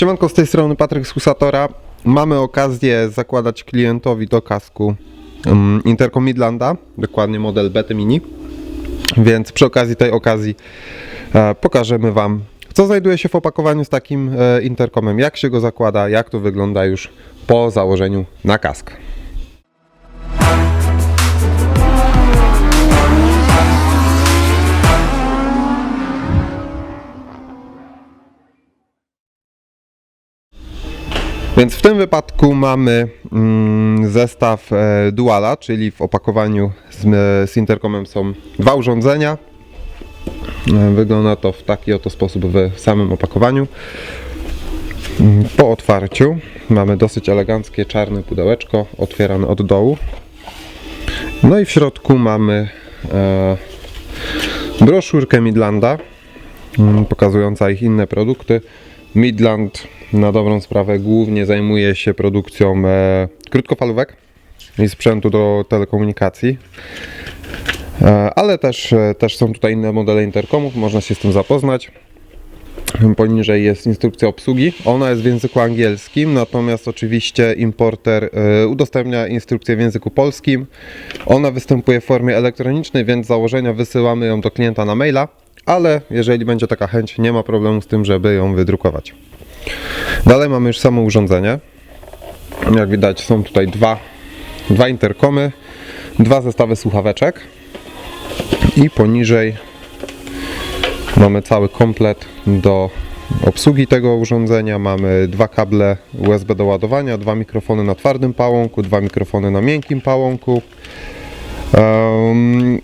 Siemanko, z tej strony Patryk z Husatora. Mamy okazję zakładać klientowi do kasku um, Intercom Midlanda, dokładnie model BT Mini. Więc przy okazji tej okazji e, pokażemy Wam, co znajduje się w opakowaniu z takim e, interkomem, jak się go zakłada, jak to wygląda już po założeniu na kask. Więc w tym wypadku mamy mm, zestaw e, Duala, czyli w opakowaniu z, e, z interkomem są dwa urządzenia. E, Wygląda to w taki oto sposób w samym opakowaniu. Mm, Po otwarciu mamy dosyć eleganckie czarne pudełeczko, otwierane od dołu. No i w środku mamy e, broszurkę Midlanda, mm, pokazująca ich inne produkty. Midland na dobrą sprawę głównie zajmuje się produkcją e, krótkofalówek i sprzętu do telekomunikacji. E, ale też, e, też są tutaj inne modele interkomów, można się z tym zapoznać. Poniżej jest instrukcja obsługi. Ona jest w języku angielskim, natomiast oczywiście importer e, udostępnia instrukcję w języku polskim. Ona występuje w formie elektronicznej, więc z założenia wysyłamy ją do klienta na maila, ale jeżeli będzie taka chęć, nie ma problemu z tym, żeby ją wydrukować. Dalej mamy już samo urządzenie. Jak widać są tutaj dwa, dwa interkomy, dwa zestawy słuchaweczek i poniżej mamy cały komplet do obsługi tego urządzenia. Mamy dwa kable USB do ładowania, dwa mikrofony na twardym pałąku, dwa mikrofony na miękkim pałąku.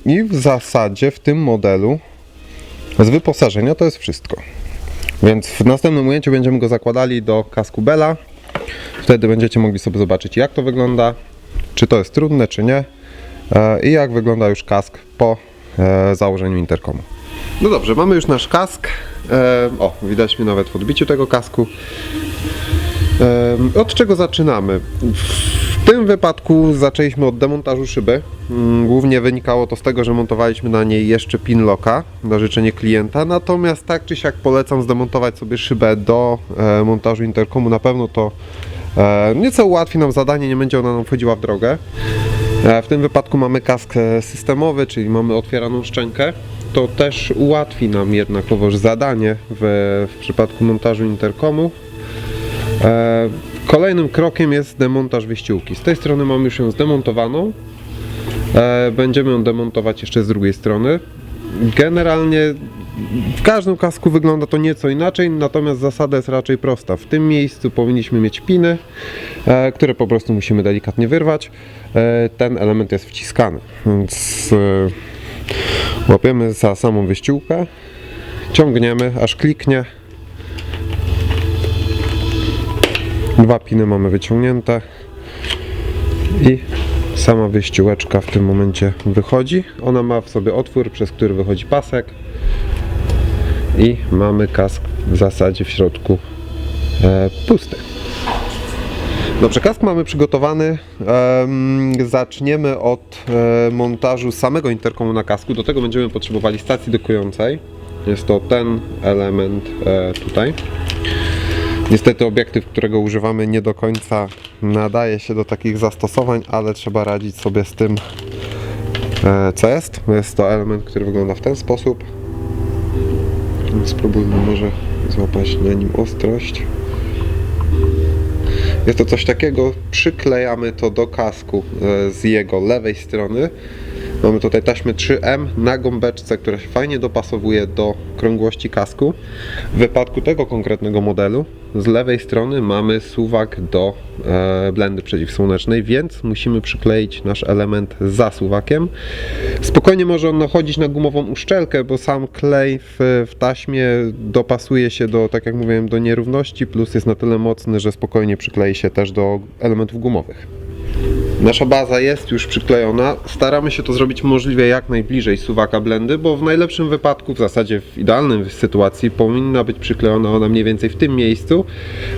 I w zasadzie w tym modelu z wyposażenia to jest wszystko. Więc w następnym ujęciu będziemy go zakładali do kasku Bella. Wtedy będziecie mogli sobie zobaczyć jak to wygląda, czy to jest trudne, czy nie e, i jak wygląda już kask po e, założeniu interkomu. No dobrze, mamy już nasz kask. E, O, widać mnie nawet w odbiciu tego kasku. Od czego zaczynamy? W tym wypadku zaczęliśmy od demontażu szyby. Mm, Głównie wynikało to z tego, że montowaliśmy na niej jeszcze pin locka na życzenie klienta. Natomiast tak czy siak polecam zdemontować sobie szybę do e, montażu interkomu. Na pewno to e, nieco ułatwi nam zadanie, nie będzie ona nam wchodziła w drogę. E, W tym wypadku mamy kask systemowy, czyli mamy otwieraną szczękę. To też ułatwi nam jednakowoż zadanie w, w przypadku montażu interkomu. Kolejnym krokiem jest demontaż wyściółki. Z tej strony mamy już ją zdemontowaną. E, Będziemy ją demontować jeszcze z drugiej strony. Generalnie w każdym kasku wygląda to nieco inaczej, natomiast zasada jest raczej prosta. W tym miejscu powinniśmy mieć piny, e, które po prostu musimy delikatnie wyrwać. E, Ten element jest wciskany, więc łapiemy za samą wyściółkę, ciągniemy aż kliknie. Dwa piny mamy wyciągnięte i sama wyściółeczka w tym momencie wychodzi. Ona ma w sobie otwór, przez który wychodzi pasek i mamy kask w zasadzie w środku e, pusty. Dobrze, kask mamy przygotowany. Em, zaczniemy od e, montażu samego interkomu na kasku. Do tego będziemy potrzebowali stacji dokującej. Jest to ten element e, tutaj. Niestety obiektyw, którego używamy nie do końca nadaje się do takich zastosowań, ale trzeba radzić sobie z tym e, co jest. Jest to element, który wygląda w ten sposób. Spróbujmy może złapać na nim ostrość. Jest to coś takiego, przyklejamy to do kasku e, z jego lewej strony. Mamy tutaj taśmę 3M na gąbeczce, która się fajnie dopasowuje do krągłości kasku. W wypadku tego konkretnego modelu z lewej strony mamy suwak do e, blendy przeciwsłonecznej, więc musimy przykleić nasz element za suwakiem. Spokojnie może on nachodzić na gumową uszczelkę, bo sam klej w, w taśmie dopasuje się do, tak jak mówiłem, do nierówności, plus jest na tyle mocny, że spokojnie przyklei się też do elementów gumowych. Nasza baza jest już przyklejona. Staramy się to zrobić możliwie jak najbliżej suwaka blendy, bo w najlepszym wypadku, w zasadzie w idealnej sytuacji, powinna być przyklejona ona mniej więcej w tym miejscu.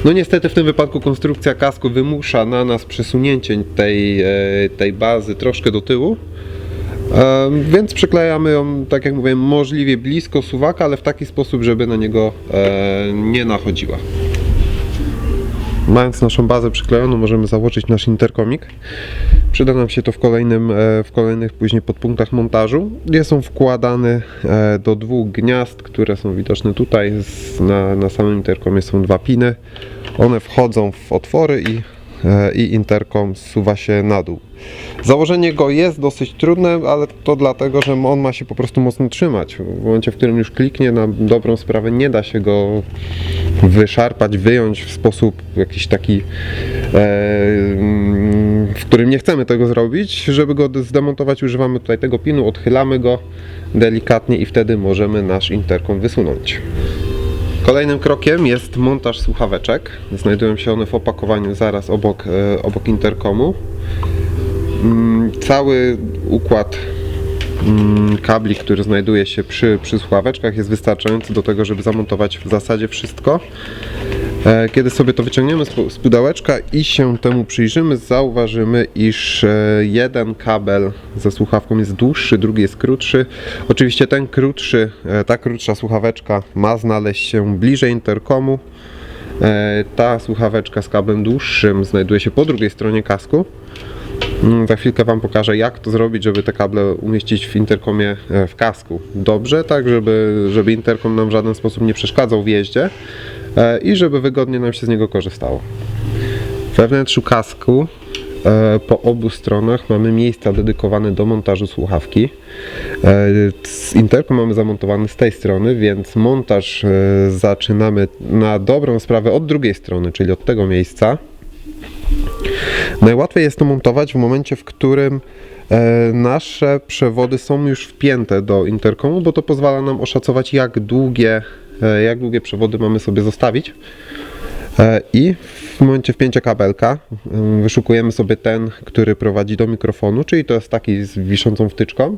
No niestety w tym wypadku konstrukcja kasku wymusza na nas przesunięcie tej, e, tej bazy troszkę do tyłu. Więc przyklejamy ją, tak jak mówiłem, możliwie blisko suwaka, ale w taki sposób, żeby na niego e, nie nachodziła. Mając naszą bazę przyklejoną, możemy założyć nasz interkomik. Przyda nam się to w, kolejnym, e, w kolejnych później podpunktach montażu. Jest on wkładany e, do dwóch gniazd, które są widoczne tutaj. Na, na samym interkomie są dwa piny. One wchodzą w otwory i, i interkom zsuwa się na dół. Założenie go jest dosyć trudne, ale to dlatego, że on ma się po prostu mocno trzymać. W momencie, w którym już kliknie na dobrą sprawę, nie da się go wyszarpać, wyjąć w sposób jakiś taki, e, mm, w którym nie chcemy tego zrobić. Żeby go zdemontować, używamy tutaj tego pinu, odchylamy go delikatnie i wtedy możemy nasz interkom wysunąć. Kolejnym krokiem jest montaż słuchaweczek. Znajdują się one w opakowaniu zaraz obok, e, obok interkomu. Mm, Cały układ mm, kabli, który znajduje się przy, przy słuchaweczkach jest wystarczający do tego, żeby zamontować w zasadzie wszystko. E, Kiedy sobie to wyciągniemy z pu- z pudełeczka i się temu przyjrzymy, zauważymy, iż e, jeden kabel ze słuchawką jest dłuższy, drugi jest krótszy. Oczywiście ten krótszy, e, ta krótsza słuchaweczka ma znaleźć się bliżej interkomu. Ta słuchaweczka z kablem dłuższym znajduje się po drugiej stronie kasku. Mm, Za chwilkę Wam pokażę, jak to zrobić, żeby te kable umieścić w interkomie w kasku. Dobrze, tak żeby, żeby interkom nam w żaden sposób nie przeszkadzał w jeździe i żeby wygodnie nam się z niego korzystało. We wnętrzu kasku e, po obu stronach mamy miejsca dedykowane do montażu słuchawki. E, Interkom mamy zamontowany z tej strony, więc montaż e, zaczynamy na dobrą sprawę od drugiej strony, czyli od tego miejsca. Najłatwiej jest to montować w momencie, w którym e, nasze przewody są już wpięte do interkomu, bo to pozwala nam oszacować, jak długie, e, jak długie przewody mamy sobie zostawić. E, I w momencie wpięcia kabelka e, wyszukujemy sobie ten, który prowadzi do mikrofonu, czyli to jest taki z wiszącą wtyczką.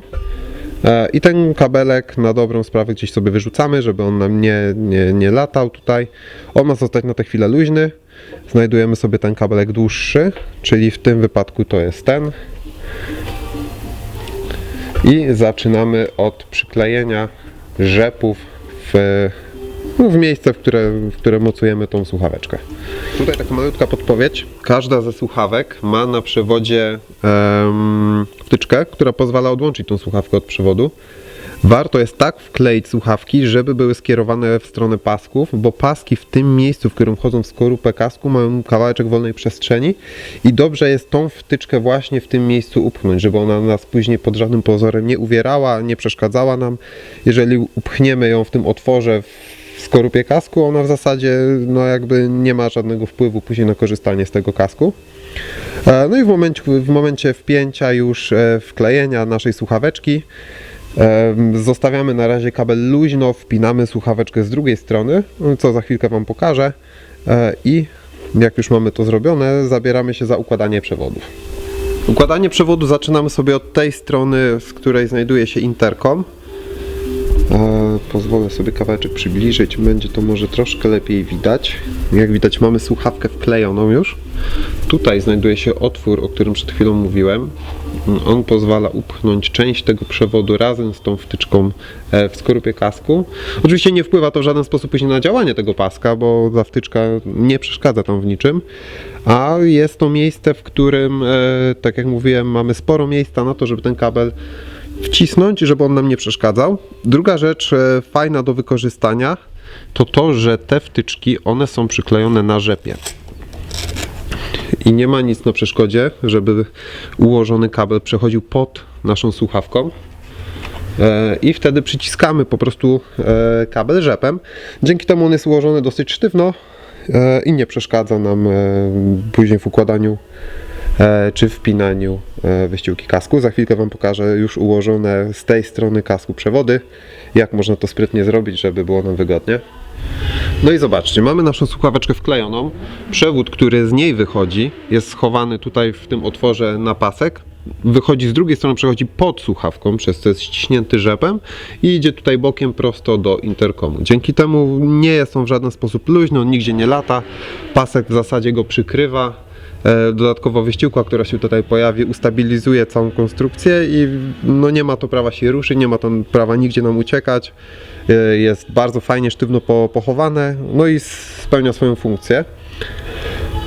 E, I ten kabelek na dobrą sprawę gdzieś sobie wyrzucamy, żeby on nam nie, nie, nie latał tutaj. On ma zostać na tę chwilę luźny. Znajdujemy sobie ten kabelek dłuższy, czyli w tym wypadku to jest ten. I zaczynamy od przyklejenia rzepów w, w miejsce, w które, w które mocujemy tą słuchaweczkę. Tutaj taka malutka podpowiedź. Każda ze słuchawek ma na przewodzie wtyczkę, która pozwala odłączyć tą słuchawkę od przewodu. Warto jest tak wkleić słuchawki, żeby były skierowane w stronę pasków, bo paski w tym miejscu, w którym wchodzą w skorupę kasku, mają kawałeczek wolnej przestrzeni i dobrze jest tą wtyczkę właśnie w tym miejscu upchnąć, żeby ona nas później pod żadnym pozorem nie uwierała, nie przeszkadzała nam. Jeżeli upchniemy ją w tym otworze w skorupie kasku, ona w zasadzie no jakby nie ma żadnego wpływu później na korzystanie z tego kasku. E, No i w momencie, w momencie wpięcia już e, wklejenia naszej słuchaweczki Em, Zostawiamy na razie kabel luźno, wpinamy słuchaweczkę z drugiej strony, co za chwilkę Wam pokażę. E, I jak już mamy to zrobione, zabieramy się za układanie przewodów. Układanie przewodu zaczynamy sobie od tej strony, z której znajduje się interkom. Pozwolę sobie kawałeczek przybliżyć, będzie to może troszkę lepiej widać. Jak widać mamy słuchawkę wklejoną już. Tutaj znajduje się otwór, o którym przed chwilą mówiłem. On pozwala upchnąć część tego przewodu razem z tą wtyczką e, w skorupie kasku. Oczywiście nie wpływa to w żaden sposób później na działanie tego paska, bo ta wtyczka nie przeszkadza tam w niczym. A jest to miejsce, w którym, e, tak jak mówiłem, mamy sporo miejsca na to, żeby ten kabel wcisnąć, żeby on nam nie przeszkadzał. Druga rzecz e, fajna do wykorzystania to to, że te wtyczki one są przyklejone na rzepie. I nie ma nic na przeszkodzie, żeby ułożony kabel przechodził pod naszą słuchawką. E, I wtedy przyciskamy po prostu e, kabel rzepem. Dzięki temu on jest ułożony dosyć sztywno i nie przeszkadza nam później w układaniu czy wpinaniu e, wyściółki kasku. Za chwilkę Wam pokażę już ułożone z tej strony kasku przewody, jak można to sprytnie zrobić, żeby było nam wygodnie. No i zobaczcie, mamy naszą słuchaweczkę wklejoną. Przewód, który z niej wychodzi, jest schowany tutaj w tym otworze na pasek. Wychodzi z drugiej strony, przechodzi pod słuchawką, przez co jest ściśnięty rzepem i idzie tutaj bokiem prosto do interkomu. Dzięki temu nie jest on w żaden sposób luźny, on nigdzie nie lata. Pasek w zasadzie go przykrywa. E, Dodatkowo wyściółka, która się tutaj pojawi, ustabilizuje całą konstrukcję i no nie ma to prawa się ruszyć, nie ma to prawa nigdzie nam uciekać. E, Jest bardzo fajnie, sztywno po- pochowane, no i spełnia swoją funkcję.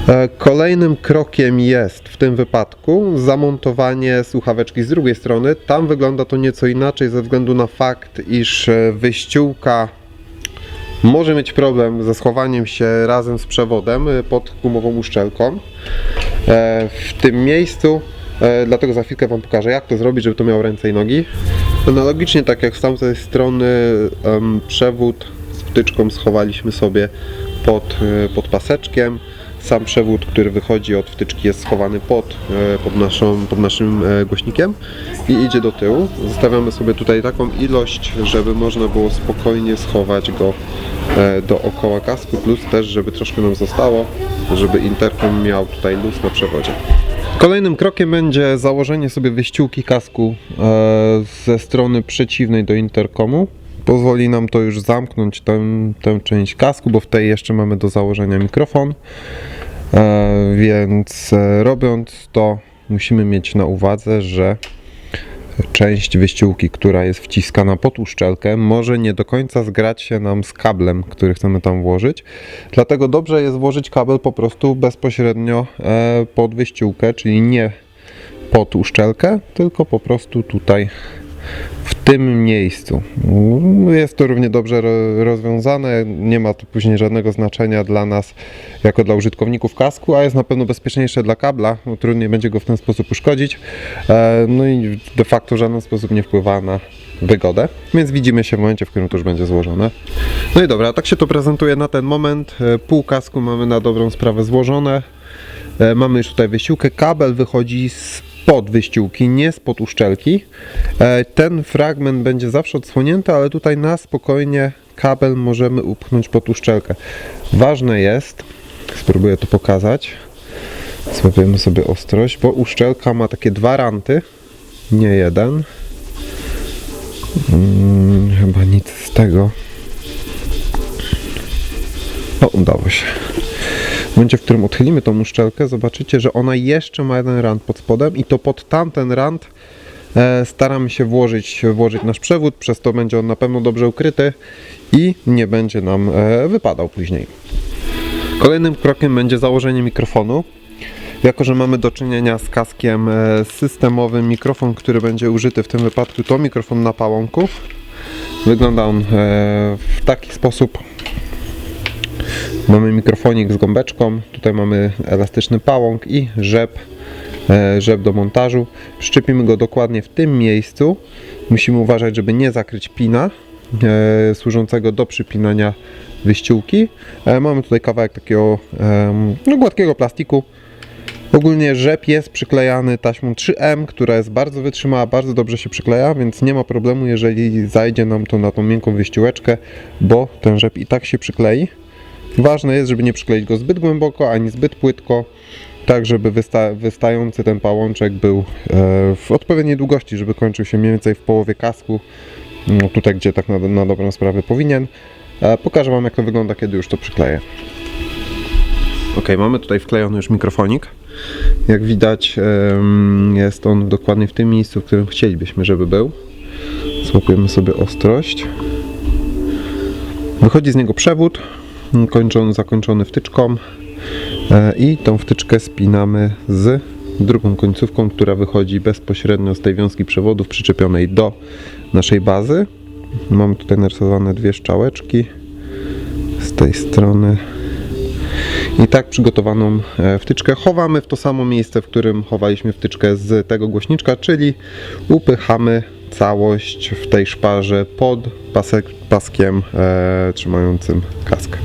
E, Kolejnym krokiem jest w tym wypadku zamontowanie słuchaweczki z drugiej strony. Tam wygląda to nieco inaczej ze względu na fakt, iż wyściółka może mieć problem ze schowaniem się razem z przewodem e, pod gumową uszczelką. E, W tym miejscu, e, dlatego za chwilkę Wam pokażę jak to zrobić, żeby to miało ręce i nogi. Analogicznie tak jak z tamtej strony przewód z wtyczką schowaliśmy sobie pod, e, pod paseczkiem. Sam przewód, który wychodzi od wtyczki jest schowany pod, e, pod, naszą, pod naszym e, głośnikiem i idzie do tyłu. Zostawiamy sobie tutaj taką ilość, żeby można było spokojnie schować go e, dookoła kasku, plus też, żeby troszkę nam zostało, żeby interkom miał tutaj luz na przewodzie. Kolejnym krokiem będzie założenie sobie wyściółki kasku ze strony przeciwnej do interkomu. Pozwoli nam to już zamknąć tę, tę część kasku, bo w tej jeszcze mamy do założenia mikrofon. E, więc e, robiąc to, musimy mieć na uwadze, że część wyściółki, która jest wciskana pod uszczelkę, może nie do końca zgrać się nam z kablem, który chcemy tam włożyć. Dlatego dobrze jest włożyć kabel po prostu bezpośrednio e, pod wyściółkę, czyli nie pod uszczelkę, tylko po prostu tutaj tym miejscu. Jest to równie dobrze ro- rozwiązane, nie ma to później żadnego znaczenia dla nas, jako dla użytkowników kasku, a jest na pewno bezpieczniejsze dla kabla, bo trudniej będzie go w ten sposób uszkodzić, E, no i de facto w żaden sposób nie wpływa na wygodę, więc widzimy się w momencie, w którym to już będzie złożone. No i dobra, tak się to prezentuje na ten moment. E, Pół kasku mamy na dobrą sprawę złożone. E, Mamy już tutaj wyściółkę. Kabel wychodzi spod wyściółki, nie spod uszczelki. E, Ten fragment będzie zawsze odsłonięty, ale tutaj na spokojnie kabel możemy upchnąć pod uszczelkę. Ważne jest, spróbuję to pokazać. Złapiemy sobie ostrość, bo uszczelka ma takie dwa ranty, nie jeden. Mm, chyba nic z tego. O, udało się. W momencie, w którym odchylimy tą uszczelkę, zobaczycie, że ona jeszcze ma jeden rant pod spodem i to pod tamten rant e, staramy się włożyć, włożyć nasz przewód, przez to będzie on na pewno dobrze ukryty i nie będzie nam e, wypadał później. Kolejnym krokiem będzie założenie mikrofonu. Jako, że mamy do czynienia z kaskiem e, systemowym, mikrofon, który będzie użyty w tym wypadku, to mikrofon na pałąku. Wygląda on w taki sposób. Mamy mikrofonik z gąbeczką, tutaj mamy elastyczny pałąk i rzep, e, rzep do montażu. Przyczepimy go dokładnie w tym miejscu. Musimy uważać, żeby nie zakryć pina e, służącego do przypinania wyściółki. E, mamy tutaj kawałek takiego no, gładkiego plastiku. Ogólnie rzep jest przyklejany taśmą 3M, która jest bardzo wytrzymała, bardzo dobrze się przykleja, więc nie ma problemu, jeżeli zajdzie nam to na tą miękką wyściółeczkę, bo ten rzep i tak się przyklei. Ważne jest, żeby nie przykleić go zbyt głęboko, ani zbyt płytko, tak żeby wysta- wystający ten pałączek był e, w odpowiedniej długości, żeby kończył się mniej więcej w połowie kasku, no, tutaj gdzie tak na, na dobrą sprawę powinien. E, pokażę Wam jak to wygląda, kiedy już to przykleję. Ok, mamy tutaj wklejony już mikrofonik. Jak widać jest on dokładnie w tym miejscu, w którym chcielibyśmy, żeby był. Złapiemy sobie ostrość. Wychodzi z niego przewód, kończony, zakończony wtyczką e, i tą wtyczkę spinamy z drugą końcówką, która wychodzi bezpośrednio z tej wiązki przewodów przyczepionej do naszej bazy. Mamy tutaj narysowane dwie szczałeczki z tej strony i tak przygotowaną e, wtyczkę chowamy w to samo miejsce, w którym chowaliśmy wtyczkę z tego głośniczka, czyli upychamy całość w tej szparze pod pasek, paskiem e, trzymającym kask.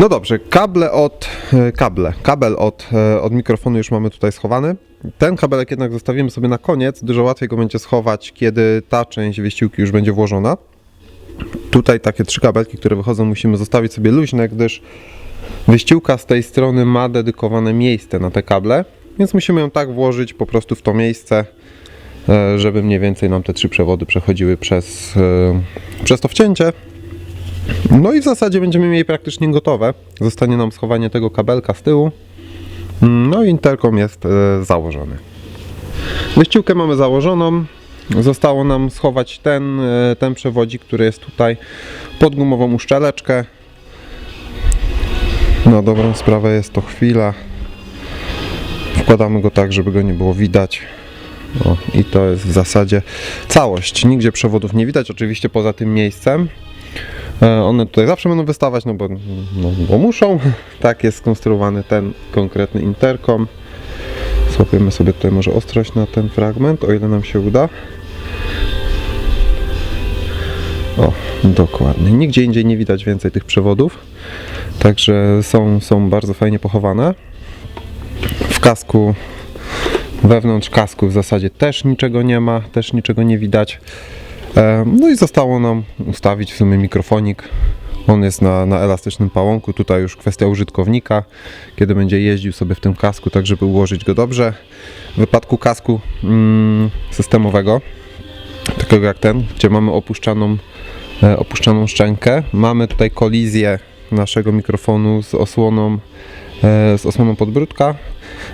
No dobrze, kable od e, kable, kabel od, e, od mikrofonu już mamy tutaj schowany. Ten kabelek jednak zostawimy sobie na koniec, dużo łatwiej go będzie schować, kiedy ta część wyściłki już będzie włożona. Tutaj takie trzy kabelki, które wychodzą, musimy zostawić sobie luźne, gdyż Wyściółka z tej strony ma dedykowane miejsce na te kable, więc musimy ją tak włożyć po prostu w to miejsce, e, żeby mniej więcej nam te trzy przewody przechodziły przez, przez to wcięcie. No i w zasadzie będziemy mieli praktycznie gotowe. Zostanie nam schowanie tego kabelka z tyłu. No i interkom jest e, założony. Wyściółkę mamy założoną. Zostało nam schować ten, e, ten przewodzik, który jest tutaj pod gumową uszczeleczkę. Na dobrą sprawę jest to chwila. Wkładamy go tak, żeby go nie było widać. O, I to jest w zasadzie całość. Nigdzie przewodów nie widać, oczywiście poza tym miejscem. E, One tutaj zawsze będą wystawać, no bo, no, bo muszą. Tak jest skonstruowany ten konkretny interkom. Złapiemy sobie tutaj może ostrość na ten fragment, o ile nam się uda. O, dokładnie. Nigdzie indziej nie widać więcej tych przewodów. Także są, są bardzo fajnie pochowane. W kasku, wewnątrz kasku w zasadzie też niczego nie ma, też niczego nie widać. E, No i zostało nam ustawić w sumie mikrofonik. On jest na, na elastycznym pałąku. Tutaj już kwestia użytkownika, kiedy będzie jeździł sobie w tym kasku, tak żeby ułożyć go dobrze. W wypadku kasku mm, systemowego, takiego jak ten, gdzie mamy opuszczaną, e, opuszczaną szczękę, mamy tutaj kolizję naszego mikrofonu z osłoną, e, z osłoną podbródka.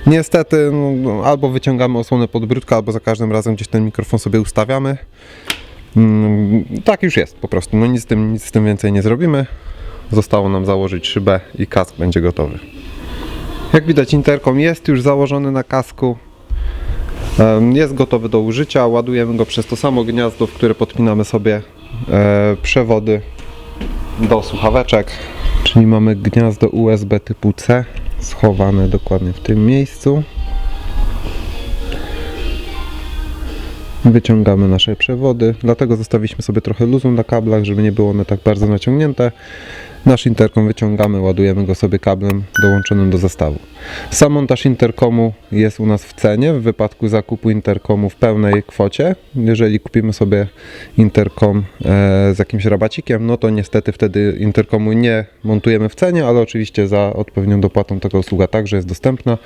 Niestety no, no, albo wyciągamy osłonę podbródka, albo za każdym razem gdzieś ten mikrofon sobie ustawiamy. Mm, Tak już jest po prostu. No nic z tym, nic z tym więcej nie zrobimy. Zostało nam założyć szybę i kask będzie gotowy. Jak widać interkom jest już założony na kasku. Jest gotowy do użycia. Ładujemy go przez to samo gniazdo, w które podpinamy sobie e, przewody do słuchaweczek. Czyli mamy gniazdo USB typu C schowane dokładnie w tym miejscu. Wyciągamy nasze przewody, dlatego zostawiliśmy sobie trochę luzu na kablach, żeby nie było one tak bardzo naciągnięte. Nasz interkom wyciągamy, ładujemy go sobie kablem dołączonym do zestawu. Sam montaż interkomu jest u nas w cenie w wypadku zakupu interkomu w pełnej kwocie. Jeżeli kupimy sobie interkom e, z jakimś rabacikiem, no to niestety wtedy interkomu nie montujemy w cenie, ale oczywiście za odpowiednią dopłatą taka usługa także jest dostępna.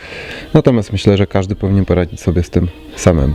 Natomiast myślę, że każdy powinien poradzić sobie z tym samemu.